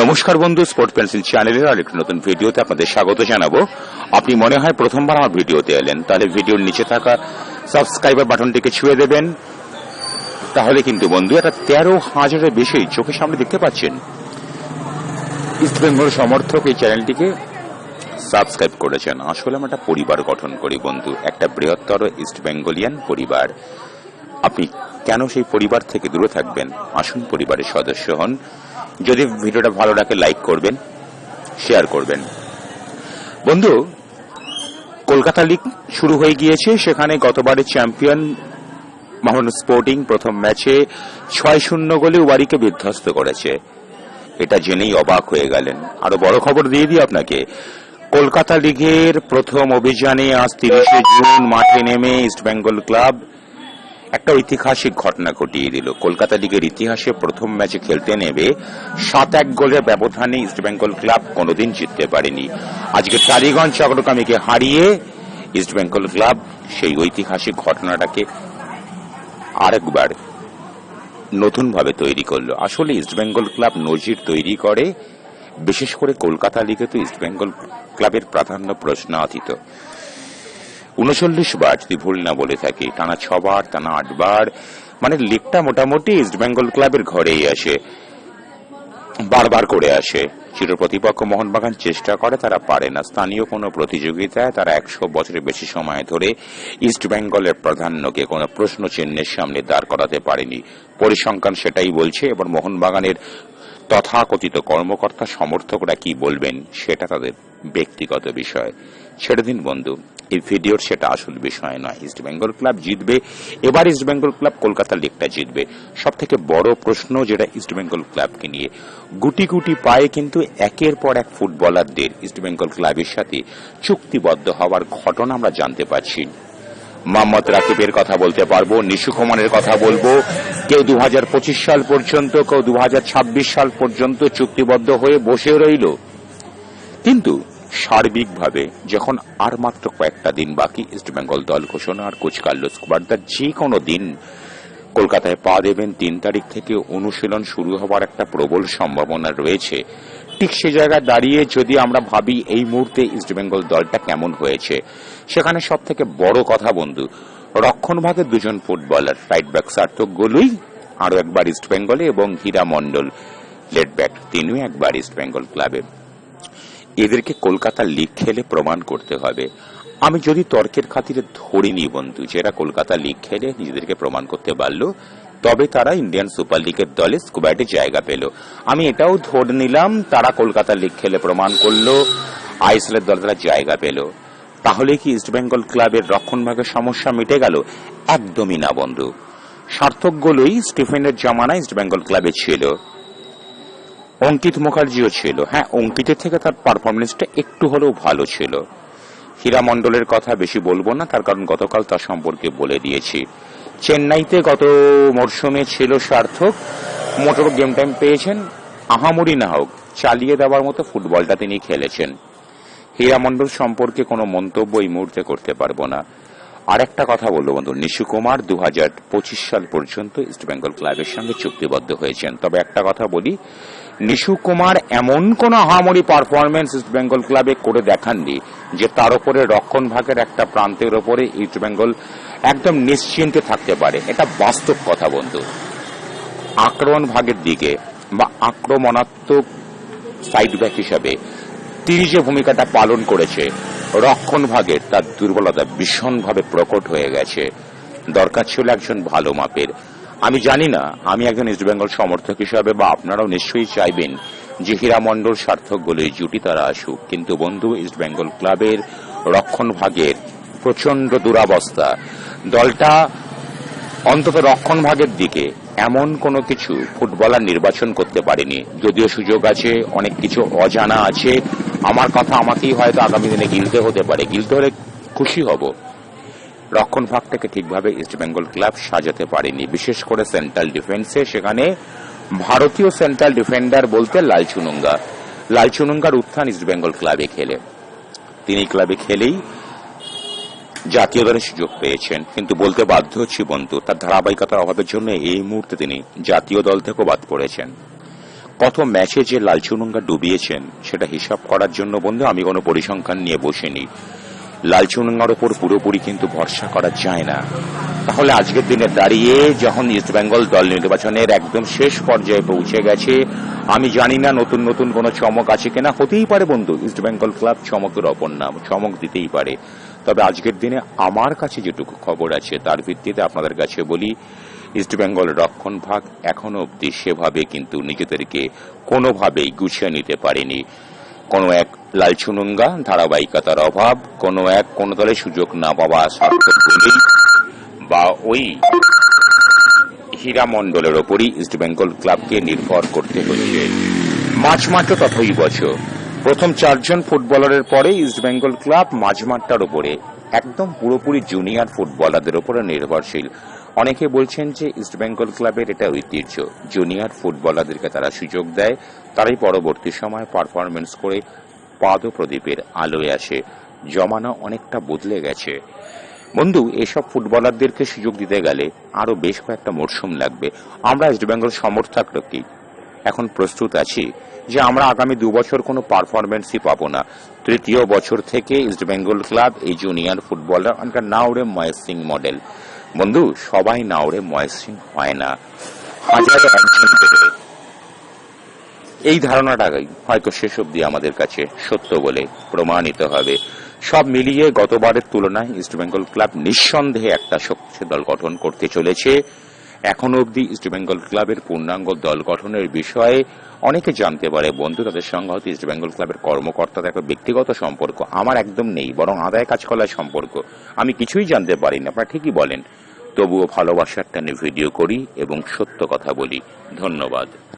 নমস্কার বন্ধু sport pencil চ্যানেলের আরেকটি নতুন ভিডিওতে আপনাদের স্বাগত জানাব। আপনি মনে হয় প্রথমবার আমার ভিডিওতে এলেন, তাহলে ভিডিওর নিচে থাকা সাবস্ক্রাইবার বাটনটিকে ছুঁয়ে দেবেন। তাহলে কিন্তু বন্ধু, এটা তেরো হাজারের বেশি চোখের সামনে দেখতে পাচ্ছেন। ইস্টবেঙ্গল সমর্থক এই চ্যানেলটিকে সাবস্ক্রাইব করেছেন। আসলে আমরা একটা পরিবার গঠন করি বন্ধু, একটা বৃহত্তর ইস্ট বেঙ্গলিয়ান পরিবার। আপনি কেন সেই পরিবার থেকে দূরে থাকবেন? আসুন পরিবারের সদস্য হন। যদি ভিডিওটা ভালো লাগে লাইক করবেন শেয়ার করবেন। বন্ধু, কলকাতা লিগ শুরু হয়ে গিয়েছে। সেখানে গতবারের চ্যাম্পিয়ন মোহামেডান স্পোর্টিং প্রথম ম্যাচে ছয় শূন্য গোলে ওয়ারিকে বিধ্বস্ত করেছে। এটা জেনেই অবাক হয়ে গেলেন। আরও বড় খবর দিয়ে দিই আপনাকে। কলকাতা লিগের প্রথম অভিযানে আজ তিরিশে জুন মাঠে নেমে ইস্টবেঙ্গল ক্লাব একটা ঐতিহাসিক ঘটনা ঘটিয়ে দিল। কলকাতা লিগের ইতিহাসে প্রথম ম্যাচে খেলতে নেবে সাত এক গোলের ব্যবধানে ইস্টবেঙ্গল ক্লাব কোনোদিন জিততে পারেনি। আজকে টালিগঞ্জ চক্রকামীকে হারিয়ে ইস্টবেঙ্গল ক্লাব সেই ঐতিহাসিক ঘটনাটাকে আরেকবার নতুনভাবে তৈরি করল। আসলে ইস্টবেঙ্গল ক্লাব নজির তৈরি করে, বিশেষ করে কলকাতা লিগে তো ইস্টবেঙ্গল ক্লাবের প্রাধান্য প্রশ্ন প্রশ্নাতীত। উনচল্লিশ বার যদি ভুল না বলে থাকি, টানা ছবার, টানা আটবার মানে লিগটা মোটামুটি ইস্টবেঙ্গল ক্লাবের ঘরেই আসে, বারবার করে আসে। চির প্রতিপক্ষ মোহনবাগান চেষ্টা করে, তারা পারে না। স্থানীয় কোনো প্রতিযোগিতায় তারা একশো বছরের বেশি সময় ধরে ইস্ট বেঙ্গলের প্রাধান্যকে কোনো প্রশ্ন চিহ্নের সামনে দাঁড় করাতে পারেনি। পরিসংখ্যান সেটাই বলছে, এবার মোহনবাগানের তথাকথিত কর্মকর্তা সমর্থকরা কি বলবেন, সেটা তাদের ব্যক্তিগত বিষয়। ছেড়ে দিন বন্ধু। এই ভিডিওর সেটা আসল বিষয় নয়। ইস্ট বেঙ্গল ক্লাব জিতবে। এবার ইস্ট বেঙ্গল ক্লাব কলকাতা লিগটা জিতবে। সব থেকে বড় প্রশ্ন যেটা ইস্ট বেঙ্গল ক্লাবকে নিয়ে। গুটি গুটি পায়ে কিন্তু একের পর এক ফুটবলারদের ইস্ট বেঙ্গল ক্লাবের সাথে চুক্তিবদ্ধ হওয়ার ঘটনা আমরা জানতে পারছি। মোহাম্মদ রাকিবের কথা বলতে পারব, নিশু কুমারের কথা বলব। কেউ দু হাজার পঁচিশ সাল পর্যন্ত, কেউ দু হাজার ছাব্বিশ সাল পর্যন্ত চুক্তিবদ্ধ হয়ে বসে রইল। কিন্তু সার্বিকভাবে, যখন আর মাত্র কয়েকটা দিন বাকি ইস্টবেঙ্গল দল ঘোষণা আর কোচ কার্লোস যে কোনো দিন কলকাতায় পা দেবেন তিন তারিখ থেকে অনুশীলন শুরু হওয়ার একটা প্রবল সম্ভাবনা রয়েছে। ঠিক সে জায়গায় দাঁড়িয়ে যদি আমরা ভাবি এই মুহূর্তে ইস্টবেঙ্গল দলটা কেমন হয়েছে, সেখানে সব থেকে বড় কথা বন্ধু, রক্ষণ ভাগের দুজন ফুটবলার রাইট ব্যাক সার্থক গোলুই আরও একবার ইস্টবেঙ্গলে এবং হীরা মন্ডল লেট ব্যাক তিনিও একবার ইস্টবেঙ্গল ক্লাবে এদেরকে কলকাতা লিগ খেলে প্রমাণ করতে হবে। আমি যদি তর্কের খাতিরে ধরে নিই, বন্ধু, যে এরা কলকাতা লিগ খেলে নিজেদেরকে প্রমাণ করতে পারল, তবে তারা ইন্ডিয়ান সুপার লিগের দলে স্কুবাডে জায়গা পেল। আমি এটাও ধরে নিলাম, তারা কলকাতা লিগ খেলে প্রমাণ করল, আইএসএলের দলে তারা জায়গা পেল। তাহলে কি ইস্টবেঙ্গল ক্লাবের রক্ষণভাগের সমস্যা মিটে গেল? একদমই না, বন্ধু। সার্থকগুলোই স্টিফেনের জামানা ইস্টবেঙ্গল ক্লাবে ছিল। অঙ্কিত মুখার্জিও ছিল। হ্যাঁ অঙ্কিতের থেকে তার পারফরমেন্সটা একটু হলেও ভালো ছিল। হীরা মণ্ডলের কথা বেশি বলব না, তার কারণ গতকাল তার সম্পর্কে বলে দিয়েছি। চেন্নাইতে গত মরশুমে ছিল সার্থক, মোটর গেম টাইম পেয়েছেন আহামরি না হোক, চালিয়ে দেওয়ার মতো ফুটবলটা তিনি খেলেছেন। হীরা মণ্ডল সম্পর্কে কোনো মন্তব্য এই মুহূর্তে করতে পারব না। আর একটা কথা বলব বন্ধু। নিশু কুমার দু হাজার পঁচিশ সাল পর্যন্ত ইস্টবেঙ্গল ক্লাবের সঙ্গে চুক্তিবদ্ধ হয়েছেন। তবে একটা কথা বলি, নিশু কুমার এমন কোন আহামরি পারফরমেন্স ইস্টবেঙ্গল ক্লাবে করে দেখাননি, যে তার উপরে রক্ষণ ভাগের একটা প্রান্তের ওপরে ইস্টবেঙ্গল একদম নিশ্চিন্তে থাকতে পারে। এটা বাস্তব কথা বন্ধু। আক্রমণ ভাগের দিকে বা আক্রমণাত্মক সাইড ব্যাক হিসাবে যে ভূমিকাটা পালন করেছে। রক্ষণ ভাগের তার দুর্বলতা ভীষণভাবে প্রকট হয়ে গেছে। দরকার ছিল একজন ভালো মাপের। আমি জানি না, আমি একজন ইস্টবেঙ্গল সমর্থক হিসাবে বা আপনারাও নিশ্চয়ই চাইবেন যে হীরা মণ্ডল সার্থক বলে জুটি তারা আসুক। কিন্তু বন্ধু ইস্টবেঙ্গল ক্লাবের রক্ষণ ভাগের প্রচণ্ড দুরাবস্থা। দলটা অন্তত রক্ষণ ভাগের দিকে এমন কোনো কিছু ফুটবলার নির্বাচন করতে পারেনি। যদিও সুযোগ আছে, অনেক কিছু অজানা আছে। আমার কথা আমাকেই হয়তো আগামী দিনে গিলতে হতে পারে। গিলতে হলে খুশি হব। রক্ষণ ভাগটাকে ঠিকভাবে ইস্টবেঙ্গল ক্লাব সাজাতে পারেনি। বিশেষ করে সেন্ট্রাল ডিফেন্সে সেখানে ভারতীয় সেন্ট্রাল ডিফেন্ডার বলতে লালচুনুঙ্গা লালচুনুঙ্গার উত্থান ইস্টবেঙ্গল ক্লাবে খেলে। তিনি ক্লাবে খেলেই জাতীয় দলের সুযোগ পেয়েছেন, কিন্তু বলতে বাধ্য হচ্ছি বন্ধু, তার ধারাবাহিকতার অভাবের জন্য এই মুহূর্তে তিনি জাতীয় দল থেকেও বাদ পড়েছেন। কত ম্যাচে যে লালচুনুঙ্গা ডুবিয়েছেন, সেটা হিসাব করার জন্য বন্ধু আমি কোনো পরিসংখ্যান নিয়ে বসিনি। লালচুনুঙ্গার ওপর পুরোপুরি কিন্তু ভরসা করা যায় না। তাহলে আজকের দিনে দাঁড়িয়ে যখন ইস্টবেঙ্গল দল নির্বাচনের একদম শেষ পর্যায়ে পৌঁছে গেছে, আমি জানি না নতুন নতুন কোনো চমক আছে কিনা, হতেই পারে বন্ধু ইস্টবেঙ্গল ক্লাব চমকের অপর নাম, চমক দিতেই পারে। তবে আজকের দিনে আমার কাছে যেটুকু খবর আছে, তার ভিত্তিতে আপনাদের কাছে বলি ইস্টবেঙ্গল রক্ষণ ভাগ এখনও অব্দি সেভাবে কিন্তু নিজেদেরকে কোনোভাবেই গুছিয়ে নিতে পারেনি। কোনো এক লালচুনুঙ্গা ধারাবাহিকতার অভাব, কোনো এক কোনো দলে সুযোগ না পাওয়া বলেই বা ওই হীরা মণ্ডলের ওপরই ইস্টবেঙ্গল ক্লাবকে নির্ভর করতে হচ্ছে। মাঝমাঠ তথই বছর প্রথম চারজন ফুটবলারের পরে ইস্টবেঙ্গল ক্লাব মাঝমাঠটার ওপরে একদম পুরোপুরি জুনিয়র ফুটবলারদের ওপরে নির্ভরশীল। অনেকে বলছেন যে ইস্টবেঙ্গল ক্লাবের এটা ঐতিহ্য। জুনিয়র ফুটবলারদেরকে তারা সুযোগ দেয়, তারাই পরবর্তী সময় পারফরমেন্স করে পাদ প্রদীপের আলোয় আসে। জমানা অনেকটা বদলে গেছে। বন্ধু, এসব ফুটবলারদেরকে সুযোগ দিতে গেলে আরও বেশ কয়েকটা মরশুম লাগবে। আমরা ইস্টবেঙ্গল সমর্থক কি? এখন প্রস্তুত আছি যে আমরা আগামী দু বছর কোনো পারফরমেন্সই পাবো না। তৃতীয় বছর থেকে ইস্টবেঙ্গল ক্লাব এই জুনিয়র ফুটবলার অনেকটা নাওড়ে ময়েস সিং মডেল বন্ধু, সবাই নাওড়ে ময়েস সিং হয় না। এই ধারণাটাই হয়তো শেষ অবধি আমাদের কাছে সত্য বলে প্রমাণিত হবে। সব মিলিয়ে গতবারের তুলনায় ইস্টবেঙ্গল ক্লাব নিঃসন্দেহে একটা শক্তিশালী দল গঠন করতে চলেছে। এখনও অবধি ইস্টবেঙ্গল ক্লাবের পূর্ণাঙ্গ দল গঠনের বিষয়ে অনেকে জানতে পারে। বন্ধু, তাদের সঙ্গে হয়তো ইস্টবেঙ্গল ক্লাবের কর্মকর্তা দেখো ব্যক্তিগত সম্পর্ক। আমার একদম নেই, বরং আদায় কাজ করার সম্পর্ক। আমি কিছুই জানতে পারি না আপনারা ঠিকই বলেন। তবুও ভালোবাসার টানে ভিডিও করি এবং সত্য কথা বলি। ধন্যবাদ।